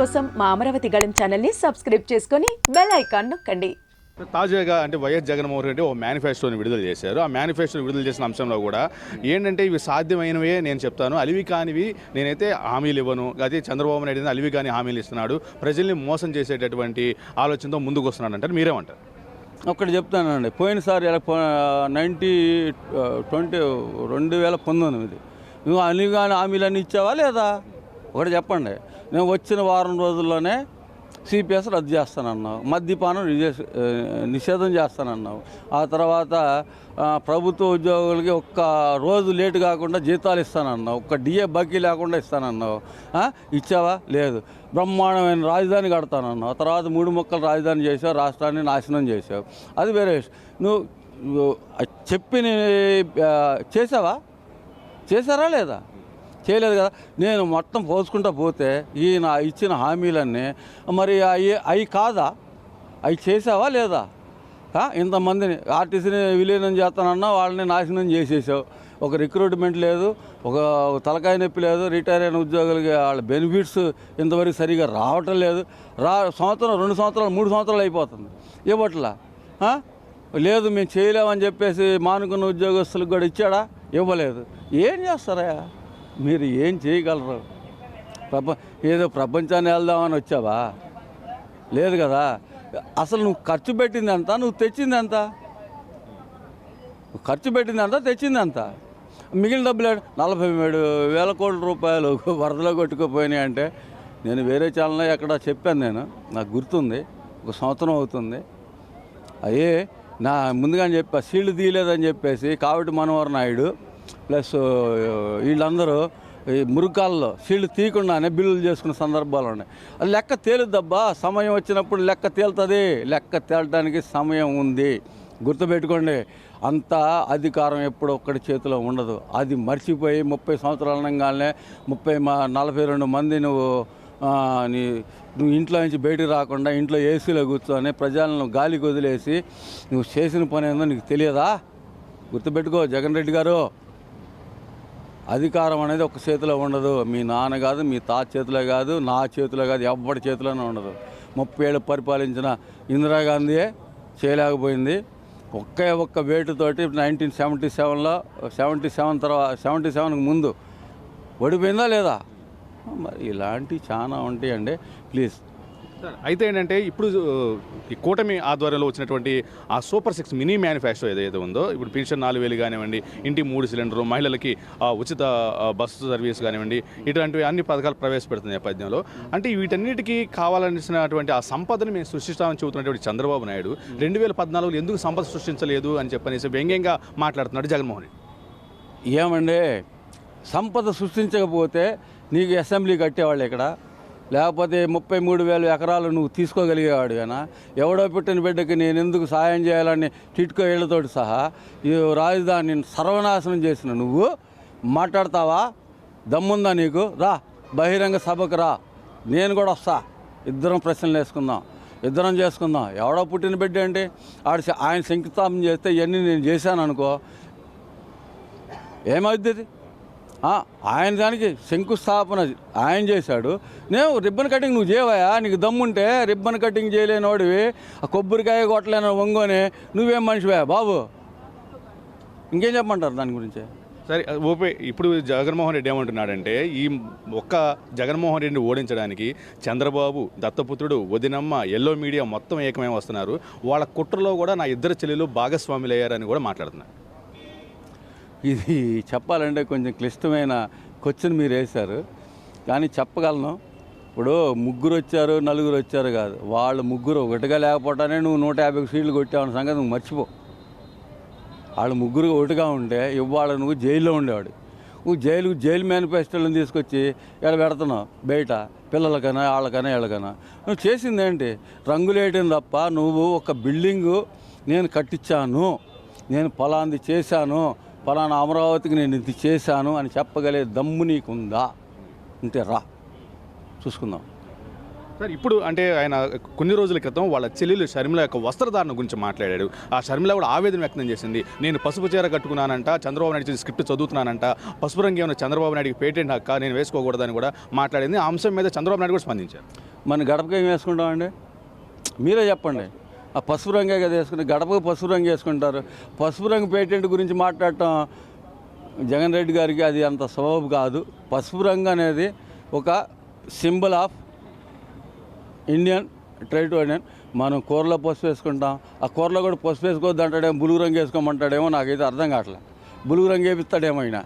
కోసం మా అమరావతి గళం ఛానల్ని సబ్స్క్రైబ్ చేసుకొని బెల్ ఐకాన్ నొక్కండి. తాజాగా అంటే వైఎస్ జగన్మోహన్ రెడ్డి ఓ మేనిఫెస్టోని విడుదల చేశారు. ఆ మేనిఫెస్టోని విడుదల చేసిన అంశంలో కూడా ఏంటంటే ఇవి సాధ్యమైనవే నేను చెప్తాను. అలివి కానివి నేనైతే హామీలు ఇవ్వను. అదే చంద్రబాబు నాయుడు అలివి కాని హామీలు ఇస్తున్నాడు. ప్రజల్ని మోసం చేసేటటువంటి ఆలోచనతో ముందుకు వస్తున్నాడు అంటారు. మీరేమంటారు? ఒకటి చెప్తానండి. పోయినసారి నైంటీ ట్వంటీ రెండు వేల పంతొమ్మిది. నువ్వు అన్ని కానీ హామీలన్నీ ఇచ్చావా లేదా? ఒకటి చెప్పండి. నేను వచ్చిన వారం రోజుల్లోనే సిపిఎస్ రద్దు చేస్తానన్నావు. మద్యపానం నిషే- నిషేధం చేస్తానన్నావు. ఆ తర్వాత ప్రభుత్వ ఉద్యోగులకి ఒక్క రోజు లేటు కాకుండా జీతాలు ఇస్తానన్నావు. ఒక్క డిఏ బకీ లేకుండా ఇస్తానన్నావు. ఇచ్చావా? లేదు. బ్రహ్మాండమైన రాజధాని కడతానన్నావు. ఆ తర్వాత మూడు మొక్కలు రాజధాని చేసావు రాష్ట్రాన్ని నాశనం చేసావు అది వేరే నువ్వు నువ్వు చెప్పిన చేసావా చేశారా లేదా? చేయలేదు కదా. నేను మొత్తం పోసుకుంటా పోతే ఈయన ఇచ్చిన హామీలన్నీ మరి అవి అవి కాదా? అవి చేసావా లేదా? ఇంతమందిని ఆర్టీసీని విలీనం చేస్తానన్నా వాళ్ళని నాశనం చేసేసావు. ఒక రిక్రూట్మెంట్ లేదు ఒక తలకాయ నొప్పి లేదు రిటైర్ అయిన ఉద్యోగులకి వాళ్ళ బెనిఫిట్స్ ఇంతవరకు సరిగా రావటం లేదు. రా సంవత్సరం రెండు సంవత్సరాలు మూడు సంవత్సరాలు అయిపోతుంది. ఇవ్వట్లా? లేదు మేము చేయలేమని చెప్పేసి మానుకున్న ఉద్యోగస్తులకు కూడా ఇచ్చాడా? ఇవ్వలేదు. ఏం చేస్తారా మీరు ఏం చేయగలరు? ప్రప ఏదో ప్రపంచాన్ని వెళ్దామని వచ్చావా? లేదు కదా. అసలు నువ్వు ఖర్చు పెట్టింది ఎంత? నువ్వు తెచ్చింది ఎంత? నువ్వు ఖర్చు పెట్టింది ఎంత? తెచ్చింది ఎంత? మిగిలిన డబ్బులు నలభై ఏడు వేల కోట్ల రూపాయలు వరదలో కొట్టుకుపోయినాయి అంటే నేను వేరే ఛానల్లో ఎక్కడ చెప్పాను నేను. నాకు గుర్తుంది. ఒక సంవత్సరం అవుతుంది. అయ్యే నా ముందుగానే చెప్పా సీళ్ళు తీయలేదని చెప్పేసి కావటి మనోహర్ నాయుడు ప్లస్ వీళ్ళందరూ ఈ మురుకాల్లో సీల్డ్ తీయకుండానే బిల్లులు చేసుకున్న సందర్భాలు ఉన్నాయి. అది లెక్క తేలుద్దబ్బా సమయం వచ్చినప్పుడు లెక్క తేలుతుంది. లెక్క తేలటానికి సమయం ఉంది. గుర్తుపెట్టుకోండి అంత అధికారం ఎప్పుడు ఒక్కడి చేతిలో ఉండదు. అది మర్చిపోయి ముప్పై సంవత్సరాల అనగానే ముప్పై మా నలభై రెండు మంది నువ్వు నీ నువ్వు ఇంట్లో నుంచి బయటికి రాకుండా ఇంట్లో ఏసీలో కూర్చొని ప్రజలను గాలికి వదిలేసి నువ్వు చేసిన పని ఏందో నీకు తెలియదా? గుర్తుపెట్టుకో జగన్ రెడ్డి గారు. అధికారం అనేది ఒక చేతిలో ఉండదు. మీ నాన్న కాదు మీ తాత చేతిలో కాదు నా చేతిలో కాదు ఎవ్వడి చేతిలోనే ఉండదు. ముప్పై ఏళ్ళు పరిపాలించిన ఇందిరాగాంధీయే చేయలేకపోయింది. ఒకే ఒక్క వేటుతోటి నైన్టీన్ సెవెంటీ సెవెన్లో సెవెంటీ సెవెన్ తర్వాత సెవెంటీ సెవెన్కి ముందు ఓడిపోయిందా లేదా? మరి ఇలాంటివి చాలా ఉంటాయండి. ప్లీజ్ అయితే ఏంటంటే ఇప్పుడు ఈ కూటమి ఆధ్వర్యంలో వచ్చినటువంటి ఆ సూపర్ సిక్స్ మినీ మేనిఫెస్టో ఏదైతే ఉందో ఇప్పుడు పెన్షన్ నాలుగు వేలు కానివ్వండి ఇంటి మూడు సిలిండర్లు మహిళలకి ఉచిత బస్సు సర్వీస్ కానివ్వండి ఇటువంటివి అన్ని పథకాలు ప్రవేశపెడుతుంది నేపథ్యంలో అంటే వీటన్నిటికీ కావాలనిసినటువంటి ఆ సంపదను మేము సృష్టిస్తామని చెబుతున్నటువంటి చంద్రబాబు నాయుడు రెండు వేల పద్నాలుగులో ఎందుకు సంపద సృష్టించలేదు అని చెప్పనేసి వ్యంగ్యంగా మాట్లాడుతున్నాడు జగన్మోహన్ రెడ్డి. ఏమండి సంపద సృష్టించకపోతే నీకు అసెంబ్లీ కట్టేవాళ్ళు ఇక్కడ లేకపోతే ముప్పై మూడు వేల ఎకరాలు నువ్వు తీసుకోగలిగేవాడుగానా ఎవడో పుట్టిన బిడ్డకి నేను ఎందుకు సాయం చేయాలని టిట్కో ఇళ్ళతోటి సహా ఈ రాజధానిని సర్వనాశనం చేసిన నువ్వు మాట్లాడతావా? దమ్ముందా నీకు? రా బహిరంగ సభకు రా. నేను కూడా వస్తా. ఇద్దరం ప్రశ్నలు వేసుకుందాం. ఇద్దరం చేసుకుందాం. ఎవడో పుట్టిన బిడ్డ ఏంటి? ఆడ ఆయన శంకుస్థాపన చేస్తే ఇవన్నీ నేను చేశాను అనుకో. ఏమవుతుంది ఆయన దానికి శంకుస్థాపన ఆయన చేశాడు. నేను రిబ్బన్ కటింగ్ నువ్వు చేయవయా నీకు దమ్ముంటే రిబ్బన్ కటింగ్ చేయలేని వాడివి ఆ కొబ్బరికాయ కొట్టలేని వంగోని నువ్వేం మనిషివా బాబు? ఇంకేం చెప్పమంటారు దాని గురించి? సరే ఓపే ఇప్పుడు జగన్మోహన్ రెడ్డి ఏమంటున్నాడంటే ఈ ఒక్క జగన్మోహన్ రెడ్డిని ఓడించడానికి చంద్రబాబు దత్తపుత్రుడు వదినమ్మ ఎల్లో మీడియా మొత్తం ఏకమై వస్తున్నారు. వాళ్ళ కుట్రలో కూడా నా ఇద్దరు చెల్లెలు భాగస్వాములయ్యారని కూడా మాట్లాడుతున్నారు. ఇది చెప్పాలంటే కొంచెం క్లిష్టమైన క్వశ్చన్ మీరు వేశారు. కానీ చెప్పగలను. ఇప్పుడు ముగ్గురు వచ్చారు నలుగురు వచ్చారు కాదు. వాళ్ళు ముగ్గురు ఒకటిగా లేకపోవటానే నువ్వు నూట యాభై సీట్లు కొట్టావన్న సంగతి నువ్వు మర్చిపో. వాళ్ళు ముగ్గురు ఒకటిగా ఉంటే ఇవాళ నువ్వు జైల్లో ఉండేవాడు. నువ్వు జైలు జైలు మేనిఫెస్టోలను తీసుకొచ్చి ఇలా పెడుతున్నావు? బయట పిల్లలకైనా వాళ్ళకైనా వీళ్ళకైనా. నువ్వు చేసింది ఏంటి? రంగులేయటం తప్ప నువ్వు ఒక బిల్డింగు నేను కట్టించాను. నేను ఫలాంది చేశాను. ఫలానా అమరావతికి నేను ఇది చేశాను అని చెప్పగలిగే దమ్ము నీకుందా? ఉంటే రా. చూసుకుందాం. సార్ ఇప్పుడు అంటే ఆయన కొన్ని రోజుల క్రితం వాళ్ళ చెల్లెలు షర్మిల యొక్క వస్త్రధారణ గురించి మాట్లాడాడు. ఆ షర్మిల కూడా ఆవేదన వ్యక్తం చేసింది. నేను పసుపు చీర కట్టుకున్నానంట చంద్రబాబు నాయుడు స్క్రిప్ట్ చదువుతున్నానంట పసుపు రంగు ఏమైనా చంద్రబాబు నాయుడుకి పేటెంట్ హక్క నేను వేసుకోకూడదని కూడా మాట్లాడింది. ఆ అంశం మీద చంద్రబాబు నాయుడు కూడా స్పందించారు. మన గడపకి ఏం వేసుకుంటామండి? మీరే చెప్పండి. ఆ పసుపు రంగే కదా వేసుకుని గడపకు పసుపు రంగు వేసుకుంటారు. పసుపు రంగు పేటెంట్ గురించి మాట్లాడటం జగన్ రెడ్డి గారికి అది అంత సబబు కాదు. పసుపు రంగు అనేది ఒక symbol of Indian trade union. మనం కూరలో పసుపు వేసుకుంటాం. ఆ కూరలో కూడా పసుపు వేసుకోవద్దు అంటాడేమో బులుగు రంగు వేసుకోమంటాడేమో నాకైతే అర్థం కావట్లేదు బులుగు రంగు వేపిస్తాడేమో ఆయన.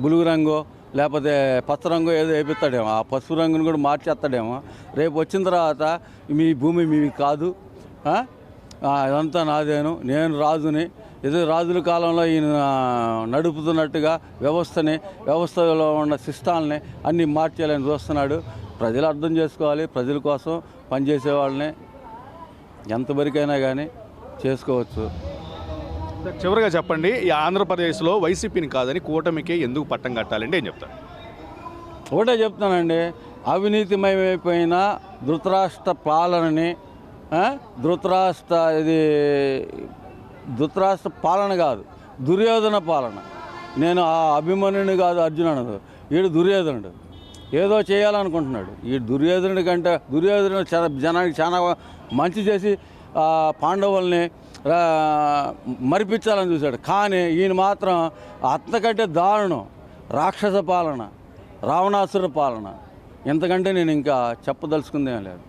బులుగు రంగు లేకపోతే పచ్చ రంగు ఏదో వేపిస్తాడేమో. ఆ పసుపు రంగును కూడా మార్చేస్తాడేమో. రేపు వచ్చిన తర్వాత మీ భూమి మీవి కాదు. ఇదంతా నాదేను. నేను రాజుని ఏదో రాజుల కాలంలో ఈయన నడుపుతున్నట్టుగా వ్యవస్థని వ్యవస్థలో ఉన్న సిస్టాలని అన్నీ మార్చేయాలని చూస్తున్నాడు. ప్రజలు అర్థం చేసుకోవాలి ప్రజల కోసం పనిచేసే వాళ్ళని ఎంతవరకైనా కానీ చేసుకోవచ్చు. చివరిగా చెప్పండి ఈ ఆంధ్రప్రదేశ్లో వైసీపీని కాదని కూటమికి ఎందుకు పట్టం కట్టాలంటే ఏం చెప్తారు? ఒకటే చెప్తానండి అవినీతిమయమైపోయిన ధృతరాష్ట్ర పాలనని ధృతరాష్ట్ర ఇది ధృతరాష్ట్ర పాలన కాదు దుర్యోధన పాలన. నేను ఆ అభిమన్యుని కాదు అర్జునుడు. వీడు దుర్యోధనుడు. ఏదో చేయాలనుకుంటున్నాడు. ఈ దుర్యోధనుడి కంటే దుర్యోధనుడు చాలా జనానికి చాలా మంచి చేసి పాండవుల్ని మరిపించాలని చూశాడు. కానీ ఈయన మాత్రం అంతకంటే దారుణం. రాక్షస పాలన రావణాసుర పాలన. ఇంతకంటే నేను ఇంకా చెప్పదలుచుకుందేం లేదు.